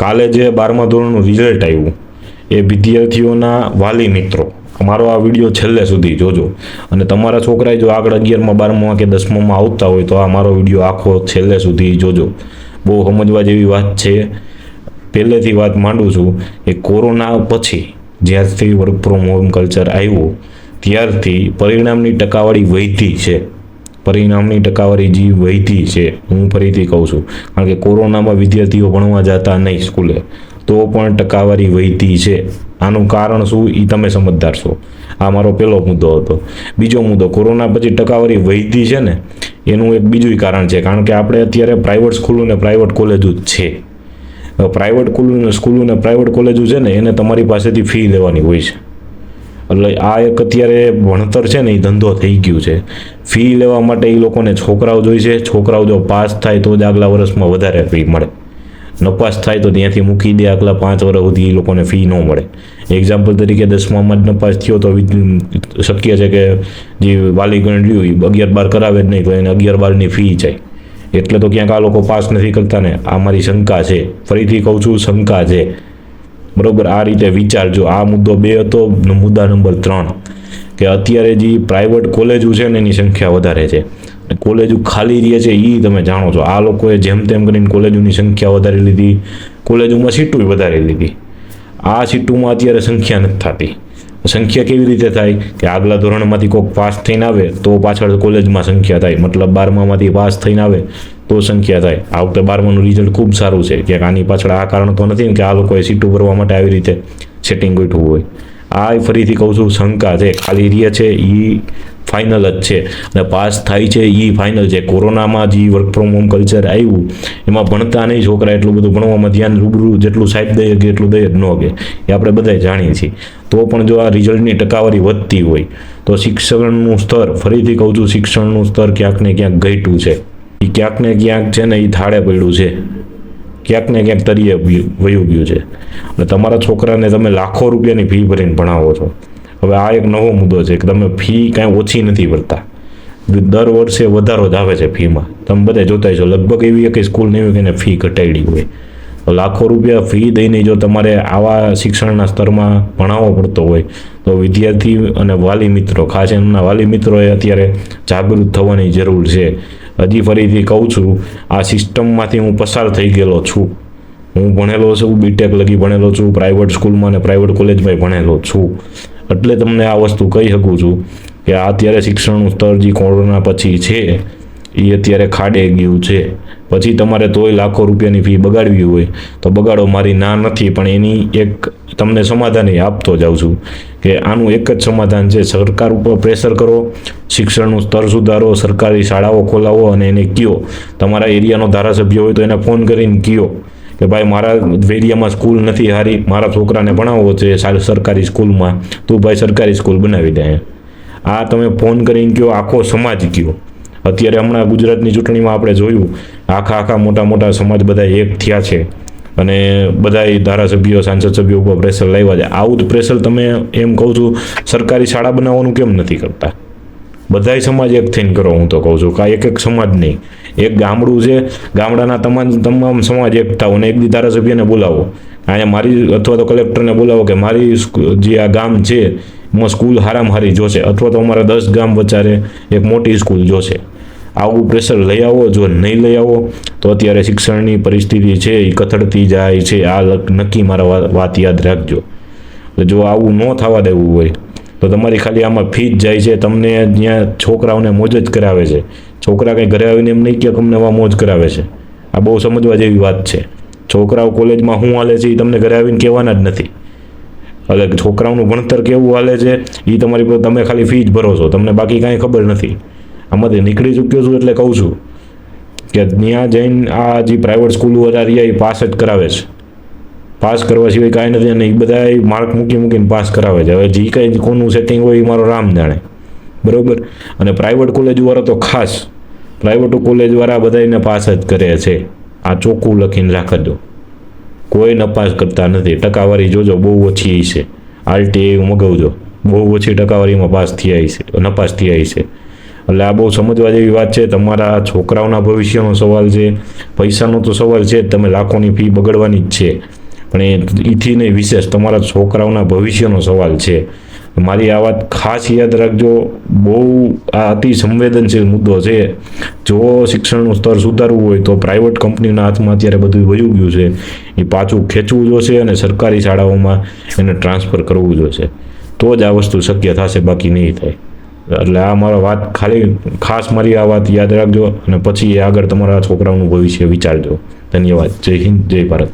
કાલે જે બારમા ધોરણનું રિઝલ્ટ આવ્યું, એ વિદ્યાર્થીઓના વાલી મિત્રો, અમારો આ વીડિયો છેલ્લે સુધી જોજો. અને તમારા છોકરાએ જો આગળ અગિયારમાં બારમા કે દસમામાં આવતા હોય, તો આ મારો વીડિયો આખો છેલ્લે સુધી જોજો. બહુ સમજવા જેવી વાત છે. પહેલેથી વાત માંડું છું કે કોરોના પછી જ્યારથી વર્ક ફ્રોમ હોમ કલ્ચર આવ્યું, ત્યારથી પરિણામની ટકાવારી વધી છે. પરિણામની ટકાવારી જે વધી છે, હું ફરીથી કહું છું. કારણ કે કોરોનામાં વિદ્યાર્થીઓ ભણવા જતા નહીં સ્કૂલે, તો પણ ટકાવારી વધી છે. આનું કારણ શું એ તમે સમજદાર છો. આ મારો પહેલો મુદ્દો હતો. બીજો મુદ્દો, કોરોના પછી ટકાવારી વધી છે ને, એનું એક બીજું કારણ છે. કારણ કે આપણે અત્યારે પ્રાઇવેટ સ્કૂલો ને પ્રાઇવેટ કોલેજો જ છે. પ્રાઇવેટ સ્કૂલો ને પ્રાઇવેટ કોલેજો છે ને, એને તમારી પાસેથી ફી લેવાની હોય છે. એટલે આ એક અત્યારે ભણતર છે ને એ ધંધો થઈ ગયું છે. ફી લેવા માટે એ લોકોને છોકરાઓ જોઈ છે. છોકરાઓ જો પાસ થાય તો જ આગલા વર્ષમાં વધારે ફી મળે. નપાસ થાય તો ત્યાંથી મૂકી દે આગલા પાંચ વર્ષ સુધી એ લોકોને ફી ન મળે. એક્ઝામ્પલ તરીકે દસમામાં જ નપાસ થયો તો શક્ય છે કે જે વાલીગણ લ્યું એ અગિયાર બાર કરાવે જ નહીં તો એને અગિયાર બારની ફી જાય એટલે તો ક્યાંક આ લોકો પાસ નથી કરતા ને. આ મારી શંકા છે. ફરીથી કહું છું, શંકા છે. બરોબર આ રીતે વિચારજો આ મુદ્દો બે હતો મુદ્દા નંબર ત્રણ, કે અત્યારે જે પ્રાઇવેટ કોલેજો છે ને એની સંખ્યા વધારે છે. કોલેજો ખાલી રહે છે એ તમે જાણો છો. આ લોકોએ જેમ તેમ કરીને કોલેજોની સંખ્યા વધારી લીધી. કોલેજોમાં સીટું વધારી લીધી. આ સીટોમાં અત્યારે સંખ્યા નથી થતી. સંખ્યા કેવી રીતે થાય? કે આગલા ધોરણમાંથી કોઈક પાસ થઈને આવે, તો પાછળ કોલેજમાં સંખ્યા થાય. મતલબ બારમામાંથી પાસ થઈને આવે, તો સંખ્યા થાય. આ વખતે બારમાનું રિઝલ્ટ ખૂબ સારું છે. કે આની પાછળ આ કારણ તો નથી કે આ લોકોએ સીટો ભરવા માટે આવી રીતે સેટિંગ ગોઠવું હોય. આ ફરીથી કહું છું, શંકા છે. ખાલી રે છે એ ફાઇનલ જ છે. અને પાસ થાય છે એ ફાઇનલ છે. કોરોનામાં જે વર્ક ફ્રોમ હોમ કલ્ચર આવ્યું. એમાં ભણતા નહીં છોકરા એટલું બધું ભણવામાં ધ્યાન રૂબરૂ જેટલું સાહેબ દઈએ કે એટલું દઈએ ન કે. એ આપણે બધા જાણીએ છીએ. તો પણ જો આ રિઝલ્ટની ટકાવારી વધતી હોય, તો શિક્ષણનું સ્તર, ફરીથી કહું છું, શિક્ષણનું સ્તર ક્યાંક ને ક્યાંક ઘટ્યું છે. એ ક્યાંક ને ક્યાંક છે ને એ થાળે પડ્યું છે. ક્યાંક ને ક્યાંક તરીએ વયું ગયું છે. અને તમારા છોકરાને તમે લાખો રૂપિયાની ફી ભરીને ભણાવો છો. હવે આ એક નવો મુદ્દો છે કે તમે ફી કાંઈ ઓછી નથી ભરતા. દર વર્ષે વધારો જ આવે છે ફીમાં. તમે બધા જોતા છો. લગભગ એવી એક સ્કૂલ નહીં હોય કે ફી ઘટાડી હોય. તો લાખો રૂપિયા ફી દઈને જો તમારે આવા શિક્ષણના સ્તરમાં ભણાવવો પડતો હોય, તો વિદ્યાર્થી અને વાલી મિત્રો, ખાસ એમના વાલી મિત્રોએ અત્યારે જાગૃત થવાની જરૂર છે. હજી ફરીથી કહું છું, આ સિસ્ટમમાંથી હું પસાર થઈ ગયેલો છું. હું ભણેલો છું બીટેક લગી ભણેલો છું પ્રાઇવેટ સ્કૂલમાં અને પ્રાઇવેટ કોલેજમાં ભણેલો છું. એટલે તમને આ વસ્તુ કહી શકું છું કે અત્યારે શિક્ષણનું સ્તર જે કોરોના પછી છે એ અત્યારે ખાડે ગયું છે. પછી તમારે તોય લાખો રૂપિયાની ફી બગાડવી હોય તો બગાડો, મારી ના નથી, પણ એની એક તમને સમાધાન એ આપતો જાઉં છું કે આનું એક જ સમાધાન છે, સરકાર ઉપર પ્રેશર કરો, શિક્ષણનું સ્તર સુધારો, સરકારી શાળાઓ ખોલાવો અને એને કયો. તમારા એરિયાનો ધારાસભ્ય હોય તો એને ફોન કરીને કયો કે ભાઈ, મારા એરિયામાં સ્કૂલ નથી હારી, મારા છોકરાને ભણાવવો છે સરકારી સ્કૂલમાં તું ભાઈ સરકારી સ્કૂલ બનાવી દે. આ તમે ફોન કરીને કયો, આખો સમાજ કયો. અત્યારે હમણાં ગુજરાતની ચૂંટણીમાં આપણે જોયું, આખા આખા મોટા મોટા સમાજ બધા એક થયા છે. અને બધા ધારાસભ્યો, સાંસદ સભ્યો ઉપર પ્રેશર લાવ્યા છે. આવું જ પ્રેશર તમે એમ કહું છું, સરકારી શાળા બનાવવાનું કેમ નથી કરતા? બધાય સમાજ એક થઈને કરો, હું તો કહું છું. કાંઈ એક એક સમાજ નહીં. એક ગામડું છે, ગામડાના તમામ તમામ સમાજ એક થાવ અને એક ધારાસભ્યને બોલાવો. અહીંયા મારી, અથવા તો કલેક્ટરને બોલાવો કે મારી જે આ ગામ છે, એમાં સ્કૂલ હારામ હારી જોશે. અથવા તો અમારા દસ ગામ વચારે એક મોટી સ્કૂલ જોશે. આવું પ્રેશર લઈ આવો, જો નહીં લઈ આવો, તો અત્યારે શિક્ષણની પરિસ્થિતિ છે એ કથળતી જાય છે. આ નક્કી મારા વાત યાદ રાખજો. જો આવું ન થવા દેવું હોય, તો તમારી ખાલી આમાં ફી જ જાય છે. તમને ત્યાં છોકરાઓને મોજ જ કરાવે છે. છોકરા કંઈ ઘરે આવીને એમ નહીં કે અમને આમાં મોજ કરાવે છે. આ બહુ સમજવા જેવી વાત છે. છોકરાઓ કોલેજમાં શું હાલે છે એ તમને ઘરે આવીને કહેવાના જ નથી. એટલે છોકરાઓનું ભણતર કેવું હાલે છે એ તમારી તમે ખાલી ફી જ ભરો છો. તમને બાકી કાંઈ ખબર નથી. આમાંથી નીકળી ચૂક્યો છું એટલે કહું છું કે ત્યાં જઈને આ જે પ્રાઇવેટ સ્કૂલો હતા એ પાસ જ કરાવે છે. પાસ કરવા સિવાય કાંઈ નથી અને એ બધા માર્ક મૂકી મૂકીને પાસ કરાવે છે. હવે જે કાંઈ કોનું સેટિંગ હોય એ મારો રામ જાણે. બરાબર? અને પ્રાઇવેટ કોલેજવાળા તો ખાસ. પ્રાઇવેટ કોલેજવાળા બધાને પાસ જ કરે છે. આ ચોખ્ખું લખીને રાખજો. કોઈ નપાસ કરતા નથી. ટકાવારી જોજો, બહુ ઓછી છે. આરટીઆઈ મગાવજો. બહુ ઓછી ટકાવારીમાં પાસ થયા છે નપાસ થયા છે એટલે આ બહુ સમજવા જેવી વાત છે. તમારા છોકરાઓના ભવિષ્યનો સવાલ છે. પૈસાનો તો સવાલ છે તમે લાખોની ફી બગડવાની જ છે. પણ એથી નહીં વિશેષ. તમારા છોકરાઓના ભવિષ્યનો સવાલ છે. મારી આ વાત ખાસ યાદ રાખજો. બહુ આ અતિ સંવેદનશીલ મુદ્દો છે. જો શિક્ષણનું સ્તર સુધારવું હોય તો પ્રાઇવેટ કંપનીના હાથમાં અત્યારે બધું વયું ગયું છે. એ પાછું ખેંચવું જોશે અને સરકારી શાળાઓમાં એને ટ્રાન્સફર કરવું જોશે. તો જ આ વસ્તુ શક્ય થશે. બાકી નહીં થાય. એટલે આ મારો વાત ખાલી ખાસ મારી આ વાત યાદ રાખજો અને પછી આગળ તમારા છોકરાઓનું ભવિષ્ય વિચારજો. ધન્યવાદ. જય હિન્દ, જય ભારત.